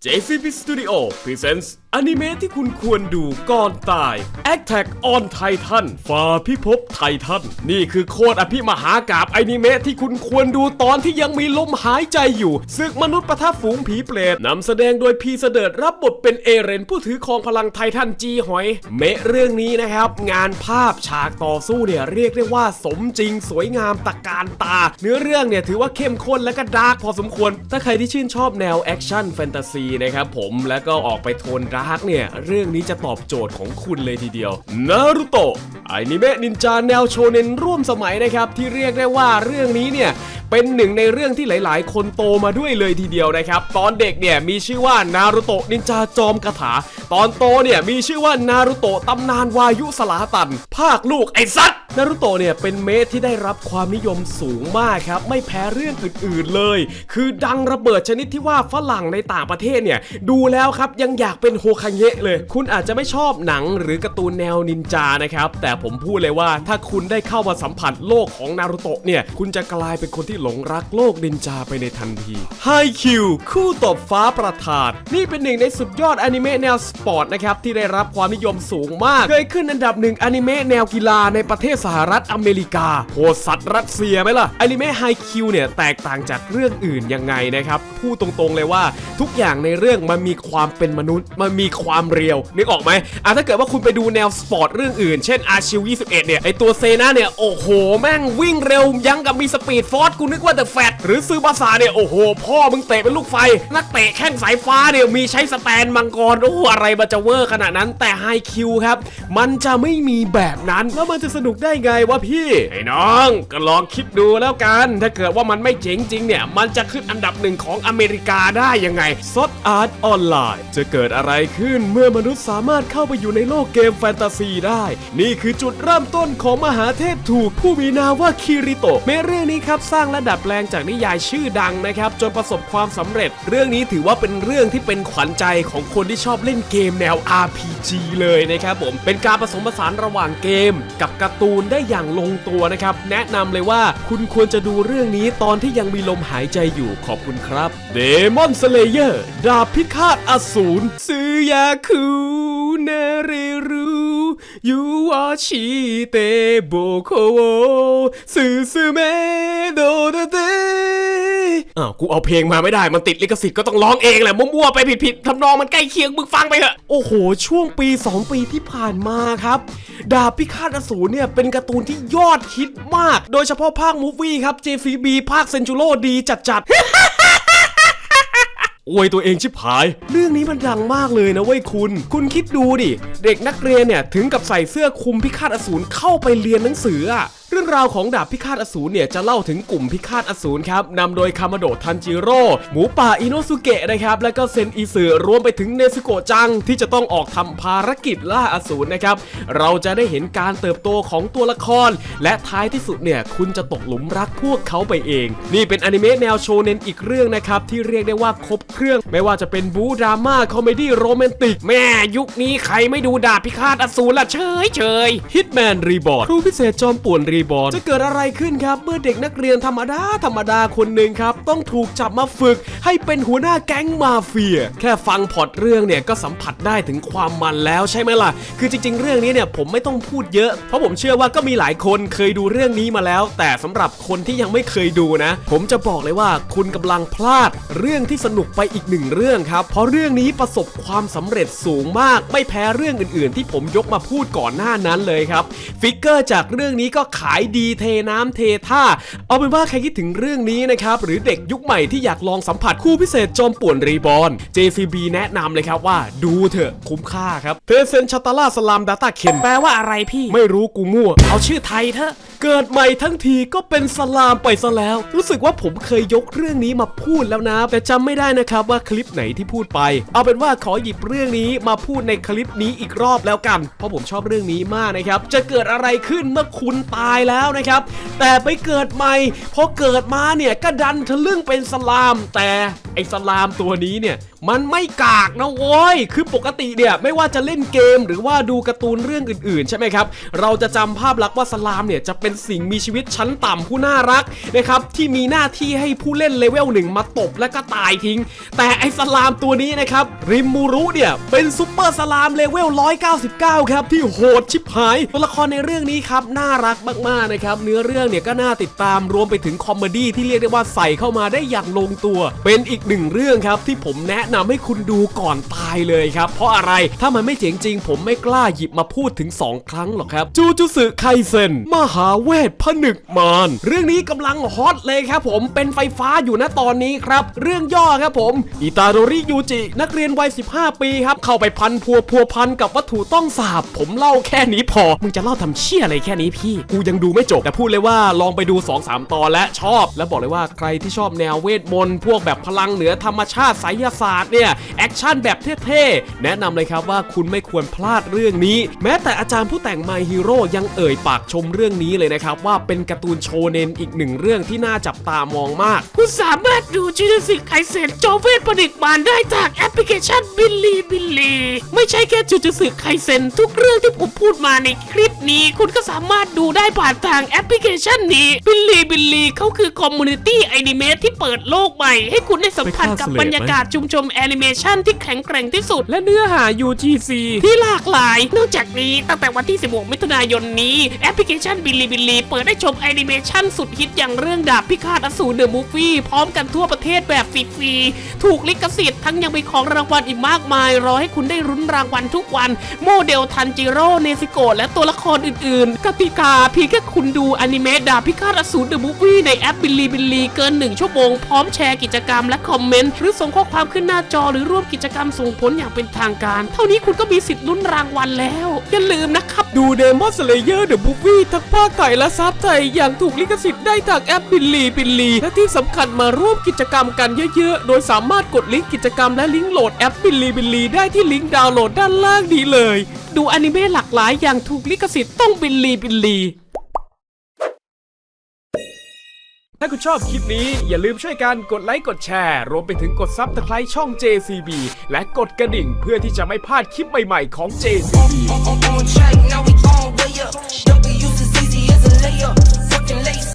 JCP Studio Presents อนิเมะที่คุณควรดูก่อนตาย Attack on Titan ฝ่าพิภพไททัน นี่คือโคตรอภิมหากาบอนิเมะที่คุณควรดูตอนที่ยังมีลมหายใจอยู่ ศึกมนุษย์ปะทะฝูงผีเปรตนำแสดงโดยพีเสดิร์รับบทเป็นเอเรนผู้ถือครองพลังไททันจีหอย เมะเรื่องนี้นะครับ งานภาพฉากต่อสู้เนี่ยเรียกได้ว่าสมจริงสวยงามตะการตา เนื้อเรื่องเนี่ยถือว่าเข้มข้นและก็ดาร์กพอสมควร ถ้าใครที่ชื่นชอบแนวแอคชั่นแฟนตาซีนะครับผมแล้วก็ออกไปโทนดาร์กเนี่ย เรื่องนี้จะตอบโจทย์ของคุณเลยทีเดียวนารุโตะอนิเมะนินจาแนวโชเนนร่วมสมัยนะครับ ที่เรียกได้ว่าเรื่องนี้เนี่ยเป็นหนึ่งในเรื่องที่หลาย ๆ คนโตมาด้วยเลยทีเดียวนะครับ ตอนเด็กเนี่ยมีชื่อว่านารุโตะนินจาจอมคาถา ตอนโตเนี่ยมีชื่อว่านารุโตะตำนานวายุสลาตัน ภาคลูกไอ้สัตว์นารุโตะเนี่ยเป็นเมสที่ได้รับความนิยมสูงมากครับ ไม่แพ้เรื่องอื่น ๆ เลย คือดังระเบิดชนิดที่ว่าฝรั่งในต่างประเทศเนี่ยดูแล้วครับยังอยากเป็นโฮคาเงะเลย คุณอาจจะไม่ชอบหนังหรือการ์ตูนแนวนินจานะครับ แต่ผมพูดเลยว่าถ้าคุณได้เข้ามาสัมผัสโลกของนารุโตะเนี่ย คุณจะกลายเป็นคนที่หลงรักโลกนินจาไปในทันทีไฮคิวคู่ตบฟ้าประทาน นี่เป็นหนึ่งในสุดยอดอนิเมะแนวสปอร์ตนะครับ ที่ได้รับความนิยมสูงมาก เคยขึ้นอันดับหนึ่งอนิเมะแนวกีฬาในประเทศสหรัฐอเมริกาโหสัตว์รัสเซียไหมล่ะอนิเมะไฮคิวเนี่ยแตกต่างจากเรื่องอื่นยังไงนะครับพูดตรงๆเลยว่าทุกอย่างในเรื่องมันมีความเป็นมนุษย์มันมีความเรียวนึกออกไหมอะถ้าเกิดว่าคุณไปดูแนวสปอร์ตเรื่องอื่น เช่นอาชิว21 เนี่ยไอตัวเซนาเนี่ยโอ้โห แม่งวิ่งเร็วยังกับมีสปีดฟอร์สกูนึกว่าแต่แฟตหรือซื้อบาซาเนี่ยโอ้โห พ่อมึงเตะเป็นลูกไฟ นักเตะแข้งสายฟ้าเนี่ยมีใช้สแตนมังกรโอ้โหอะไรมันจะเวอร์ขนาดนั้นแต่ไฮคิวครับ มันจะไม่มีแบบนั้นแล้วมันจะสนุกได้ไงวะพี่ไอ้น้องก็ลองคิดดูแล้วกัน ถ้าเกิดว่ามันไม่เจ๋งจริงเนี่ยมันจะขึ้นอันดับหนึ่งของอเมริกาได้ยังไงซดอาร์ตออนไลน์จะเกิดอะไรขึ้นเมื่อมนุษย์สามารถเข้าไปอยู่ในโลกเกมแฟนตาซีได้ นี่คือจุดเริ่มต้นของมหาเทพถูกผู้มีนามว่าคิริโตะเมเรื่องนี้ครับสร้างและดัดแปลงจากนิยายชื่อดังนะครับจนประสบความสำเร็จ เรื่องนี้ถือว่าเป็นเรื่องที่เป็นขวัญใจของคนที่ชอบเล่นเกมแนว RPG เลยนะครับผมเป็นการผสมผสานระหว่างเกม กับการ์ตูนได้อย่างลงตัวนะครับแนะนำเลยว่าคุณควรจะดูเรื่องนี้ตอนที่ยังมีลมหายใจอยู่ขอบคุณครับ Demon Slayer ดาบพิฆาตอสูรซึอยากคุเนเรรูยูวาชิเตโบโคโวซึซึเมโดเดเตอ้าวกูเอาเพลงมาไม่ได้มันติดลิขสิทธิ์ก็ต้องร้องเองแหละมั่วๆไปผิดๆทำนองมันใกล้เคียงมึงฟังไปเถอะโอ้โห ช่วงปี 2 ปีที่ผ่านมาครับ ดาบพิฆาตอสูรเนี่ย เป็นการ์ตูนที่ยอดฮิตมาก โดยเฉพาะภาคมูฟวี่ครับ JCB ภาคเซนจูโร่ดีจัดๆ อวยตัวเองชิบหาย เรื่องนี้มันดังมากเลยนะเว้ยคุณ คุณคิดดูดิ เด็กนักเรียนเนี่ยถึงกับใส่เสื้อคลุมพิฆาตอสูรเข้าไปเรียนหนังสืออะเรื่องราวของดาบพิฆาตอสูรเนี่ยจะเล่าถึงกลุ่มพิฆาตอสูรครับนำโดยคามาโดทันจิโร่ หมูป่าอิโนสุเกะนะครับ แล้วก็เซนอิสึรวมไปถึงเนซึโกะจัง ที่จะต้องออกทำภารกิจล่าอสูรนะครับ เราจะได้เห็นการเติบโตของตัวละคร และท้ายที่สุดเนี่ยคุณจะตกหลุมรักพวกเขาไปเอง นี่เป็นอนิเมะแนวโชเนนอีกเรื่องนะครับที่เรียกได้ว่าครบเครื่อง ไม่ว่าจะเป็นบูดราม่าคอมเมดี้โรแมนติก แม่ยุคนี้ใครไม่ดูดาบพิฆาตอสูรละเฉยเฉยฮิตแมนรีบอร์ดครูพิเศษจอมป่วนรีบอร์ดจะเกิดอะไรขึ้นครับ เมื่อเด็กนักเรียนธรรมดาธรรมดาคนหนึ่งครับ ต้องถูกจับมาฝึก ให้เป็นหัวหน้าแก๊งมาเฟีย แค่ฟังพอตเรื่องเนี่ยก็สัมผัสได้ถึงความมันแล้วใช่ไหมล่ะ คือจริง ๆ เรื่องนี้เนี่ยผมไม่ต้องพูดเยอะ เพราะผมเชื่อว่าก็มีหลายคนเคยดูเรื่องนี้มาแล้ว แต่สำหรับคนที่ยังไม่เคยดูนะ ผมจะบอกเลยว่าคุณกำลังพลาดเรื่องที่สนุกไปอีกหนึ่งเรื่องครับ เพราะเรื่องนี้ประสบความสำเร็จสูงมาก ไม่แพ้เรื่องอื่น ๆ ที่ผมยกมาพูดก่อนหน้านั้นเลยครับ ฟิกเกอร์จากเรื่องนี้ก็ขายดีเทน้ำเทท่า เอาเป็นว่าใครคิดถึงเรื่องนี้นะครับ หรือเด็กยุคใหม่ที่อยากลองสัมผัสคู่พิเศษจอมป่วนรีบอร์น JCB แนะนำเลยครับว่าดูเถอะคุ้มค่าครับเทเซนชาตาล่าสลามดาต้าเคนแปลว่าอะไรพี่ ไม่รู้กูมั่ว เอาชื่อไทยเถอะเกิดใหม่ทั้งทีก็เป็นสลามไปซะแล้ว รู้สึกว่าผมเคยยกเรื่องนี้มาพูดแล้วนะ แต่จำไม่ได้นะครับว่าคลิปไหนที่พูดไป เอาเป็นว่าขอหยิบเรื่องนี้มาพูดในคลิปนี้อีกรอบแล้วกัน เพราะผมชอบเรื่องนี้มากนะครับ จะเกิดอะไรขึ้นเมื่อคุณตายแล้วนะครับ แต่ไปเกิดใหม่พอเกิดมาเนี่ยก็ดันทะลึ่งเป็นสลาม แต่ไอ้สลามตัวนี้เนี่ย มันไม่กากนะโว้ย คือปกติเนี่ยไม่ว่าจะเล่นเกมหรือว่าดูการ์ตูนเรื่องอื่นๆ ใช่ไหมครับ เราจะจำภาพลักษณ์ว่าสลามเนี่ยจะเป็นสิ่งมีชีวิตชั้นต่ำผู้น่ารักนะครับที่มีหน้าที่ให้ผู้เล่นเลเวลหนึ่งมาตบและก็ตายทิ้ง แต่ไอสลามตัวนี้นะครับริมมูรุเนี่ยเป็นซุปเปอร์สลามเลเวล 199 ครับที่โหดชิบหายตัวละครในเรื่องนี้ครับน่ารักมากๆนะครับเนื้อเรื่องเนี่ยก็น่าติดตามรวมไปถึงคอมเมดี้ที่เรียกได้ว่าใส่เข้ามาได้อย่างลงตัว เป็นอีกหนึ่งเรื่องครับที่ผมแนะนำให้คุณดูก่อนตายเลยครับ เพราะอะไรถ้ามันไม่เจ๋งจริง ผมไม่กล้าหยิบมาพูดถึง 2 ครั้งหรอกครับ จูจูสึไคเซนมหาเวทผนึกมารเรื่องนี้กำลังฮอตเลยครับผมเป็นไฟฟ้าอยู่นะตอนนี้ครับ เรื่องย่อครับผม อิตาโดริยูจิ นักเรียนวัย 15 ปีครับ เข้าไปพันพัวพัวพันกับวัตถุต้องสาบ ผมเล่าแค่นี้พอ มึงจะเล่าทำเชี่ยอะไรแค่นี้พี่ กูยังดูไม่จบ แต่พูดเลยว่าลองไปดู 2-3 ตอนและชอบ แล้วบอกเลยว่าใครที่ชอบแนวเวทมนต์พวกแบบพลังเหนือธรรมชาติไสยศาสตร์เนี่ยแอคชั่นแบบเท่ๆ แนะนำเลยครับว่าคุณไม่ควรพลาดเรื่องนี้ แม้แต่อาจารย์ผู้แต่ง My Hero ยังเอ่ยปากชมเรื่องนี้เลยนะครับ ว่าเป็นการ์ตูนโชเนนอีกหนึ่งเรื่องที่น่าจับตามองมาก คุณสามารถดูจูจูสึไคเซนจอเวทประดิษฐ์มารได้จากแอปพลิเคชันบิลลีบิลลีไม่ใช่แค่จูจูสึไคเซนทุกเรื่องที่ผมพูดมาในคลิปนี้ คุณก็สามารถดูได้ผ่านทางแอปพลิเคชันนี้บิลลีบิลลีเขาคือคอมมูนิตี้แอนิเมะที่เปิดโลกใหม่ ให้คุณได้สัมผัสกับบรรยากาศชุมชนแอนิเมชันที่แข็งแกร่งที่สุด และเนื้อหา UGC ที่หลากหลาย นอกจากนี้ตั้งแต่วันที่ 16 มิถุนายนนี้ แอปพลิเคชันบิลลีบิลลีเปิดให้ชมแอนิเมชันสุดฮิตอย่างเรื่องดาบพิฆาตอสูรเดอะมูฟวี่พร้อมกันทั่วประเทศแบบฟรีๆถูกลิขสิทธิ์ทั้งยังมีของรางวัลอีกมากมาย รอให้คุณได้รุ้นรางวัลทุกวันโมเดลทันจิโร่เนซิโกะและตัวละครอื่นๆ กติกาเพียงแค่คุณดูอนิเมะดาบพิฆาตอสูรเดอะมูฟวี่ในแอปบิลลีบิลลีเกิน 1 ชั่วโมงพร้อมแชร์กิจกรรมและคอมเมนต์หรือส่งข้อความขึ้นหน้าจอหรือร่วมกิจกรรมส่งผลอย่างเป็นทางการ เท่านี้คุณก็มีสิทธิ์ลุ้นรางวัลแล้ว อย่าลืมนะครับ ดูเดมอนสเลเยอร์เดอะบุฟวี่ทั้งภาคไทยและซับไทยอย่างถูกลิขสิทธิ์ได้ทางแอปบิลลีบิลลีและที่สำคัญมาร่วมกิจกรรมกันเยอะๆ โดยสามารถกดลิงก์กิจกรรมและลิงก์โหลดแอปบิลลีบิลลีได้ที่ลิงก์ดาวน์โหลดด้านล่างนี้เลย ดูอนิเมะหลากหลายอย่างถูกลิขสิทธิ์ต้องบิลลีบิลลี ถ้าคุณชอบคลิปนี้อย่าลืมช่วยกันกดไลค์กดแชร์ รวมไปถึงกดซับสไครต์ช่อง JCB และกดกระดิ่งเพื่อที่จะไม่พลาดคลิปใหม่ๆของ JCB